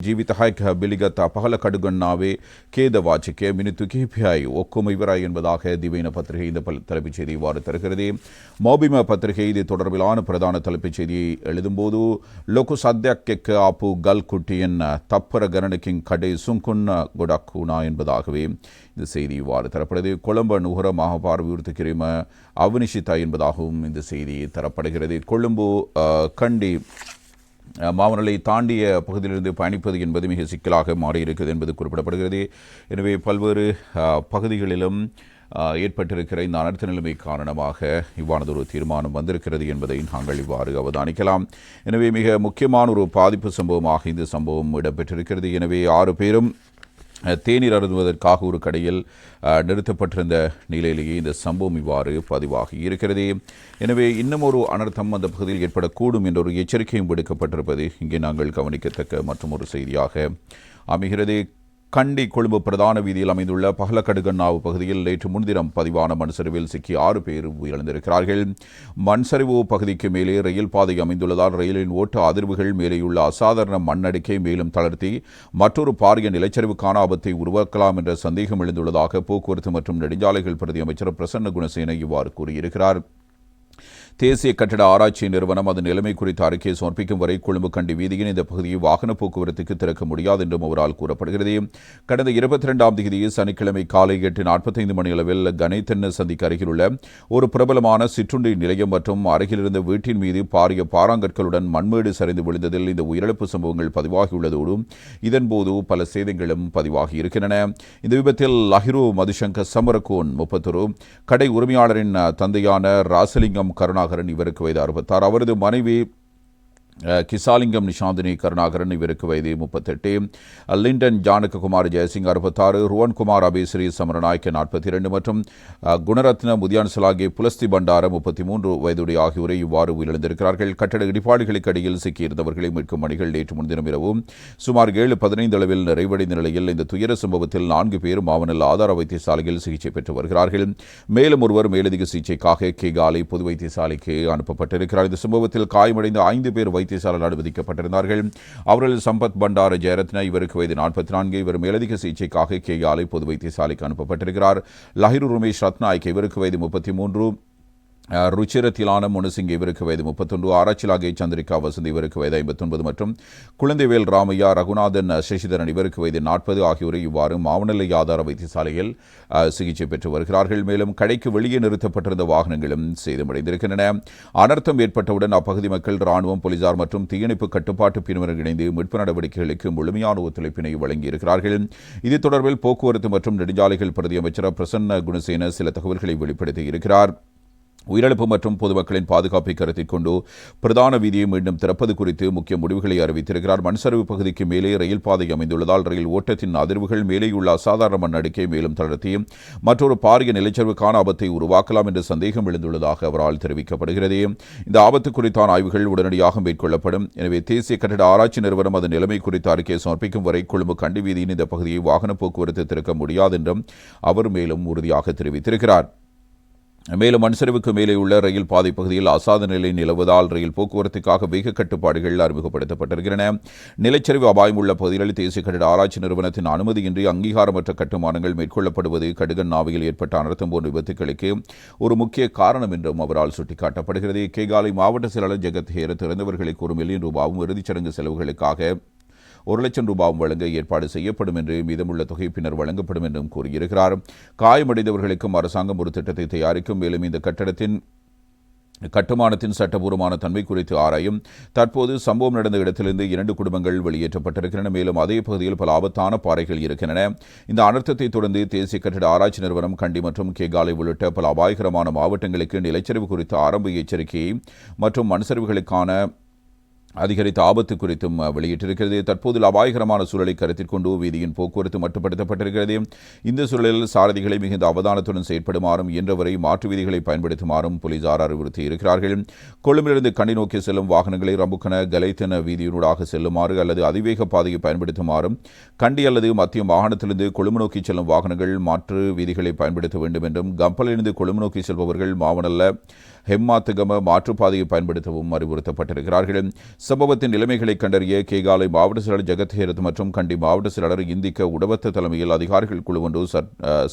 ජීවිතහයක බිලිගත් අපහල කඩුගන්නාවේ கேத வாச்சிக்க மினித்து கிபிஐ ஒக்கும் இவராய் என்பதாக திவைன பத்திரிகை இந்த பல- தலைப்புச் செய்தி இவ்வாறு தருகிறது மோபிம பத்திரிகை இது தொடர்பிலான பிரதான தலைப்புச் செய்தியை எழுதும்போது லொகு சத்யக்கெக்க ஆப்பு கல் குட்டியன் தப்பர கரணக்கிங் கடை சுங்குன் கொடக்குனா என்பதாகவே இந்த செய்தி இவ்வாறு தரப்படுது கொழும்பு நுகர பார்வையுறுத்து கிரிம அவனிஷிதா என்பதாகவும் இந்த செய்தி தரப்படுகிறது கொழும்பு அஹ், கண்டி மாமனலை தாண்டிய பகுதியிலிருந்து பயணிப்பது என்பது மிக சிக்கலாக மாறியிருக்கிறது என்பது குறிப்பிடப்படுகிறது. எனவே பல்வேறு பகுதிகளிலும் ஏற்பட்டிருக்கிற இந்த அனர்த்த நிலைமை காரணமாக இவ்வானதொரு தீர்மானம் வந்திருக்கிறது என்பதை நாங்கள் இவ்வாறு அவதானிக்கலாம். எனவே மிக முக்கியமான ஒரு பாதிப்பு சம்பவமாக இந்த சம்பவம் இடம்பெற்றிருக்கிறது. எனவே ஆறு பேரும் தேநீர் அருந்துவதற்காக ஒரு கடையில் நிறுத்தப்பட்டிருந்த நிலையிலேயே இந்த சம்பவம் இவ்வாறு பதிவாகி இருக்கிறது. எனவே இன்னும் ஒரு அனர்த்தம் அந்த பகுதியில் ஏற்படக்கூடும் என்ற ஒரு எச்சரிக்கையும் விடுக்கப்பட்டிருப்பது இங்கே நாங்கள் கவனிக்கத்தக்க மற்றும் ஒரு செய்தியாக அமைகிறது. கண்டி கொழும்பு பிரதான வீதியில் அமைந்துள்ள பகலக்கடுகண்ணாவு பகுதியில் நேற்று முன்தினம் பதிவான மண் சரிவில் சிக்கி ஆறு பேர் உயிரிழந்திருக்கிறார்கள். மண் சரிவு பகுதிக்கு மேலே ரயில் பாதை அமைந்துள்ளதால் ரயிலின் ஓட்ட அதிர்வுகள் மேலேயுள்ள அசாதாரண மண்ணடுக்கை மேலும் தளர்த்தி மற்றொரு பாரிய நிலச்சரிவுக்கான ஆபத்தை உருவாக்கலாம் என்ற சந்தேகம் எழுந்துள்ளதாக போக்குவரத்து மற்றும் நெடுஞ்சாலைகள் பிரதி அமைச்சர் பிரசன்ன குணசேன இவ்வாறு கூறியிருக்கிறார். தேசிய கட்டட ஆராய்ச்சி நிறுவனம் அதன் நிலைமை குறித்த அறிக்கையை சமர்ப்பிக்கும் வரை கொழும்பு கண்டி வீதியின் இந்த பகுதியை வாகன போக்குவரத்துக்கு திறக்க முடியாது என்றும் அவரால் கூறப்படுகிறது. கடந்த இருபத்தி இரண்டாம் தேதி சனிக்கிழமை காலை எட்டு நாற்பத்தைந்து மணி அளவில் கணேத்தன் சந்திக்கு அருகிலுள்ள ஒரு பிரபலமான சிற்றுண்டி நிலையம் மற்றும் அருகிலிருந்த வீட்டின் மீது பாரிய பாறாங்கற்களுடன் மண்மேடு சரிந்து விழுந்ததில் இந்த உயிரிழப்பு சம்பவங்கள் பதிவாகியுள்ளதோடு இதன்போது பல சேதங்களும் பதிவாகி இருக்கின்றன. இந்த விபத்தில் லஹிரு மதுசங்கர் சமரகோன் முப்பத்தொரு கடை உரிமையாளரின் தந்தையான ராசலிங்கம் கருணா பிரபாகரன் இவருக்கு வயது அறுபத்தாறு. அவரது மனைவி கிசாலிங்கம் நிஷாந்தினி கருணாகரன் இவருக்கு வயது முப்பத்தெட்டு. லிண்டன் ஜானககுமார் ஜெயசிங் அறுபத்தாறு. ருவன்குமார் அபிஸ்ரீ சமரநாயக்க நாற்பத்தி இரண்டு மற்றும் குணரத்ன முதியான்சலாகி புலஸ்தி பண்டார முப்பத்தி மூன்று வயதுடைய ஆகியோரை இவ்வாறு உயிரிழந்திருக்கிறார்கள். கட்டட இடிபாடுகளுக்கு அடியில் சிக்கியிருந்தவர்களை மீட்கும் பணிகள் நேற்று முன்தினம் இரவு சுமார் ஏழு பதினைந்து அளவில் நிறைவடைந்த நிலையில் இந்த துயர சம்பவத்தில் நான்கு பேர் மாவனல் ஆதார வைத்தியசாலையில் சிகிச்சை பெற்று வருகிறார்கள். மேலும் ஒருவர் மேலதிக சிகிச்சைக்காக கேகாலை பொது வைத்தியசாலைக்கு அனுப்பப்பட்டிருக்கிறார். இந்த சம்பவத்தில் காயமடைந்த ஐந்து பேர் வைத்தியசாலையில் அனுமதிக்கப்பட்டிருந்தார்கள். அவர்கள் சம்பத் பண்டார ஜெயரத்ன இவருக்கு வயது நாற்பத்தி நான்கு இவர் மேலதிக சிகிச்சைக்காக ஆலை பொது வைத்தியசாலைக்கு அனுப்பப்பட்டிருக்கிறார். லஹிரு ரமேஷ் ரத்நாயக் இவருக்கு வயது முப்பத்தி மூன்று. ருச்சிரத்திலான முனுசிங் இவருக்கு வயது முப்பத்தொன்று ஆராய்ச்சிலாகை சந்திரிகா வசந்தி இவருக்கு வயது ஐம்பத்தொன்பது மற்றும் குழந்தைவேல் ராமையா ரகுநாதன் சசிதரன் இவருக்கு வயது நாற்பது ஆகியோரை இவ்வாறு மாவநிலை ஆதார வைத்தியசாலையில் சிகிச்சை பெற்று வருகிறார்கள். மேலும் கடைக்கு வெளியே நிறுத்தப்பட்டிருந்த வாகனங்களும் சேதமடைந்திருக்கின்றன. அனர்த்தம் ஏற்பட்டவுடன் அப்பகுதி மக்கள் ராணுவம் போலீசார் மற்றும் தீயணைப்பு கட்டுப்பாட்டு பிரிவினர் இணைந்து மீட்பு நடவடிக்கைகளுக்கு முழுமையான ஒத்துழைப்பினை வழங்கியிருக்கிறார்கள். இது தொடர்பில் போக்குவரத்து மற்றும் நெடுஞ்சாலைகள் பிரதி அமைச்சர் பிரசன்ன குணசேன சில தகவல்களை வெளிப்படுத்தியிருக்கிறார். உயிரிழப்பு மற்றும் பொதுமக்களின் பாதுகாப்பை கருத்தில் கொண்டு பிரதான வீதியை மீண்டும் திறப்பது குறித்து முக்கிய முடிவுகளை அறிவித்திருக்கிறார். மண்சரிவு பகுதிக்கு மேலே ரயில் பாதை அமைந்துள்ளதால் ரயில் ஓட்டத்தின் அதிர்வுகள் மேலேயுள்ள அசாதாரண மண் அடுக்கை மேலும் தளர்த்தி மற்றொரு பாரிய நிலச்சரிவுக்கான ஆபத்தை உருவாக்கலாம் என்ற சந்தேகம் எழுந்துள்ளதாக அவரால் தெரிவிக்கப்படுகிறது. இந்த ஆபத்து குறித்தான ஆய்வுகள் உடனடியாக மேற்கொள்ளப்படும். எனவே தேசிய கட்டட ஆராய்ச்சி நிறுவனம் அதன் நிலைமை குறித்த அறிக்கையை சமர்ப்பிக்கும் வரை கொழும்பு கண்டி வீதியின் இந்த பகுதியை வாகன போக்குவரத்து திறக்க முடியாது என்றும் அவர் மேலும் உறுதியாக தெரிவித்திருக்கிறார். மேலும் மண்சரிவுக்கு மேலே உள்ள ரயில் பாதை பகுதியில் அசாத நிலை நிலவுவதால் ரயில் போக்குவரத்துக்காக வேக கட்டுப்பாடுகள் அறிமுகப்படுத்தப்பட்டிருக்கின்றன. நிலச்சரிவு அபாயம் உள்ள பகுதிகளில் தேசிய கட்டிட ஆராய்ச்சி நிறுவனத்தின் அனுமதியின்றி அங்கீகாரமற்ற கட்டுமானங்கள் மேற்கொள்ளப்படுவது கடுகண்ணாவையில் ஏற்பட்ட அனர்த்தம் போன்ற விபத்துகளுக்கு ஒரு முக்கிய காரணம் என்றும் அவரால் சுட்டிக்காட்டப்படுகிறது. கேகாலை மாவட்ட செயலாளர் ஜெகத் ஹேர திறந்தவர்களுக்கு ஒரு மில்லியன் ரூபாவும் இறுதிச்சடங்கு செலவுகளுக்காக ஒரு லட்சம் ரூபாயும் வழங்க ஏற்பாடு செய்யப்படும் என்று மீதமுள்ள தொகை பின்னர் வழங்கப்படும் என்றும் கூறியிருக்கிறார் காயமடைந்தவர்களுக்கும் அரசாங்கம் ஒரு திட்டத்தை தயாரிக்கும் மேலும் இந்த கட்டடத்தின் கட்டுமானத்தின் சட்டபூர்வமான தன்மை குறித்து ஆராயும். தற்போது சம்பவம் நடந்த இடத்திலிருந்து இரண்டு குடும்பங்கள் வெளியேற்றப்பட்டிருக்கின்றன. மேலும் அதே பகுதியில் பல ஆபத்தான பாறைகள் இருக்கின்றன. இந்த அனர்த்தத்தை தொடர்ந்து தேசிய கட்டிட ஆராய்ச்சி நிறுவனம் கண்டி மற்றும் கேகாலை உள்ளிட்ட பல அபாயகரமான மாவட்டங்களுக்கு நிலச்சரிவு குறித்த ஆரம்ப எச்சரிக்கையை மற்றும் மண்சரிவுகளுக்கான அதிகரித்த ஆபத்து குறித்தும் வெளியிட்டிருக்கிறது. தற்போது அபாயகரமான சூழலை கருத்தில் கொண்டு வீதியின் போக்குவரத்து மட்டுப்படுத்தப்பட்டிருக்கிறது. இந்த சூழலில் சாரதிகளை மிகுந்த அவதானத்துடன் செயற்படுமாறும் இன்றவரை மாற்று வீதிகளை பயன்படுத்துமாறும் போலீசார் அறிவுறுத்தி இருக்கிறார்கள் கொழும்பிலிருந்து கண்டி நோக்கி செல்லும் வாகனங்களை ரம்புக்கன கலைத்தன வீதியினூடாக செல்லுமாறு அல்லது அதிவேக பாதையை பயன்படுத்துமாறும் கண்டி அல்லது மத்திய மாகாணத்திலிருந்து கொழும்பு நோக்கி செல்லும் வாகனங்கள் மாற்று வீதிகளை பயன்படுத்த வேண்டும் என்றும் கம்பலிலிருந்து கொழும்பு நோக்கி செல்பவர்கள் மாவனல்ல ஹெம்மாத்துகம மாற்றுப்பாதையை பயன்படுத்தவும் அறிவுறுத்தப்பட்டிருக்கிறார்கள். சம்பவத்தின் நிலைமைகளை கண்டறிய கேகாலை மாவட்ட செயலர் ஜெகத்ஹேரத் மற்றும் கண்டி மாவட்ட செயலாளர் இந்திக்க உடவத்த தலைமையில் அதிகாரிகள் குழு ஒன்று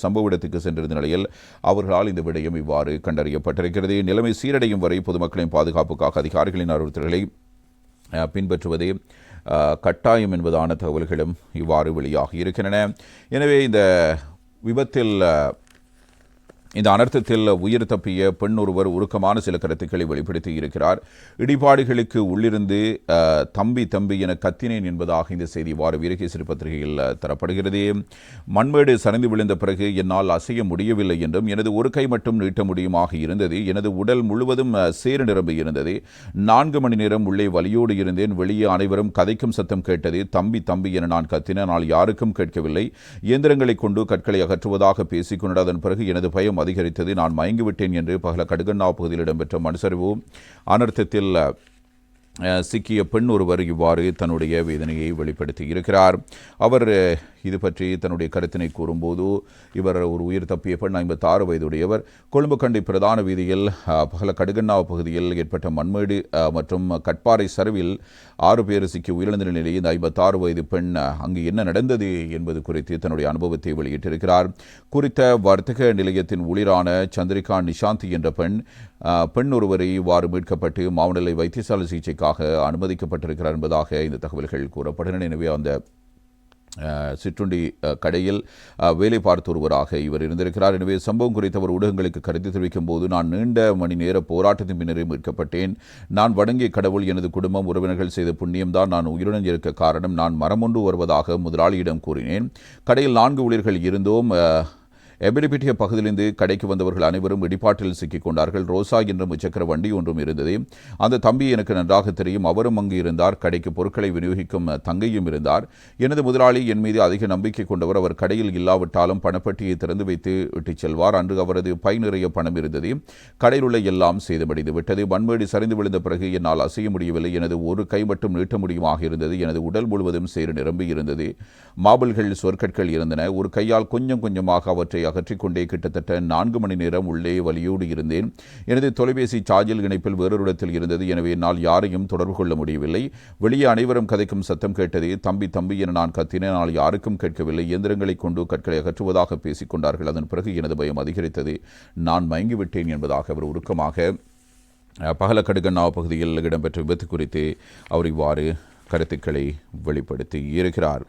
சம்பவ இடத்துக்கு சென்றிருந்த நிலையில் அவர்களால் இந்த விடயம் இவ்வாறு கண்டறியப்பட்டிருக்கிறது. நிலைமை சீரடையும் வரை பொதுமக்களின் பாதுகாப்புக்காக அதிகாரிகளின் அறிவுறுத்தல்களை பின்பற்றுவதே கட்டாயம் என்பதான தகவல்களும் இவ்வாறு வெளியாகி இருக்கின்றன எனவே இந்த விபத்தில் இந்த அனர்த்தத்தில் உயிர் தப்பிய பெண் ஒருவர் உருக்கமான சில கருத்துக்களை வெளிப்படுத்தி இருக்கிறார். இடிபாடுகளுக்கு உள்ளிருந்து தம்பி தம்பி என கத்தினேன் என்பதாக இந்த செய்தி வார வீரகேசரி பத்திரிகையில் தரப்படுகிறது. மண்மேடு சரிந்து விழுந்த பிறகு என்னால் அசைய முடியவில்லை என்றும் எனது ஒரு கை மட்டும் நீட்ட முடியுமாக இருந்தது. எனது உடல் முழுவதும் சேறு நிரம்பி இருந்தது. நான்கு மணி நேரம் உள்ளே வலியோடு இருந்தேன். வெளியே அனைவரும் கதைக்கும் சத்தம் கேட்டது தம்பி தம்பி என நான் கத்தினால் யாருக்கும் கேட்கவில்லை. இயந்திரங்களை கொண்டு கற்களை அகற்றுவதாக பேசிக் கொண்டதன் பிறகு எனது பயம் அதிகரித்தது. நான் மயங்கிவிட்டேன் என்று பகல கடுகண்ணா பகுதியில் இடம்பெற்ற மனுசரிவு அனர்த்தத்தில் சிக்கிய பெண் ஒருவர் இவ்வாறு தன்னுடைய வேதனையை வெளிப்படுத்தி இருக்கிறார். அவர் இது பற்றி தன்னுடைய கருத்தினை கூறும்போது இவர் ஒரு உயிர் தப்பிய பெண் ஐம்பத்தாறு வயதுடையவர். கொழும்புக்கண்டி பிரதான வீதியில் பகல கடுகண்ணா பகுதியில் ஏற்பட்ட மண்மேடு மற்றும் கட்பாறை சரிவில் ஆறு பேர் சிக்கி உயிரிழந்த நிலையில் இந்த ஐம்பத்தாறு வயது பெண் அங்கு என்ன நடந்தது என்பது குறித்து தன்னுடைய அனுபவத்தை வெளியிட்டிருக்கிறார். குறித்த வர்த்தக நிலையத்தின் ஊழியரான சந்திரிகா நிஷாந்தி என்ற பெண் பெண் ஒருவரை இவ்வாறு மீட்கப்பட்டு மாவநிலை வைத்தியசாலை சிகிச்சைக்காக அனுமதிக்கப்பட்டிருக்கிறார் என்பதாக இந்த தகவல்கள் கூறப்படுகின்றன. எனவே அந்த சிற்றுண்டி கடையில் வேலை பார்த்த ஒருவராக இவர் இருந்திருக்கிறார். எனவே சம்பவம் குறித்து அவர் ஊடகங்களுக்கு கருத்து தெரிவிக்கும் போது நான் நீண்ட மணி நேர போராட்டத்தின் பின்னரே மீட்கப்பட்டேன். நான் வணங்கிய கடவுள் எனது குடும்பம் உறவினர்கள் செய்த புண்ணியம்தான் நான் உயிருடன் இருக்க காரணம். நான் மரம் ஒன்று வருவதாக முதலாளியிடம் கூறினேன். கடையில் நான்கு ஊழியர்கள் இருந்தோம். எபிலிபிட்டிய பகுதியிலிருந்து கடைக்கு வந்தவர்கள் அனைவரும் இடிபாட்டில் சிக்கிக் கொண்டார்கள். ரோசா என்ற முச்சக்கர வண்டி ஒன்றும் இருந்தது. அந்த தம்பி எனக்கு நன்றாக தெரியும். அவரும் அங்கு இருந்தார். கடைக்கு பொருட்களை விநியோகிக்கும் தங்கையும் இருந்தார். எனது முதலாளி என் மீது அதிக நம்பிக்கை கொண்டவர். அவர் கடையில் இல்லாவிட்டாலும் பணப்பட்டியை திறந்து வைத்து விட்டுச் செல்வார். அன்று அவரது பை நிறைய பணம் இருந்தது. கடையில் உள்ள எல்லாம் சேதமடைந்து விட்டது. மண்மேடு சரிந்து விழுந்த பிறகு என்னால் அசைய முடியவில்லை. எனது ஒரு கை மட்டும் நீட்ட முடியுமாக இருந்தது. எனது உடல் முழுவதும் சேறு நிரம்பி இருந்தது. மாபிள்கள் சொற்கற்கள் இருந்தன. ஒரு கையால் கொஞ்சம் கொஞ்சமாக அவற்றை அகற்றிக்கொண்டே கிட்டத்தட்ட நான்கு மணி நேரம் உள்ளே வலியோடு இருந்தேன். எனது தொலைபேசி சார்ஜில் இணைப்பில் வேறொரு இடத்தில் இருந்தது. எனவே என்னால் யாரையும் தொடர்பு கொள்ள முடியவில்லை. வெளியே அனைவரும் கதைக்கும் சத்தம் கேட்டது தம்பி தம்பி என நான் கத்தினேன். ஆனால் யாருக்கும் கேட்கவில்லை. இயந்திரங்களை கொண்டு கற்களை அகற்றுவதாக பேசிக் கொண்டார்கள். அதன் பிறகு எனது பயம் அதிகரித்தது. நான் மயங்கிவிட்டேன் என்பதாக அவர் உருக்கமாக பகலக்கடுகண்ணா பகுதியில் இடம்பெற்ற விபத்து குறித்து அவர் இவ்வாறு கருத்துக்களை வெளிப்படுத்தி இருக்கிறார்.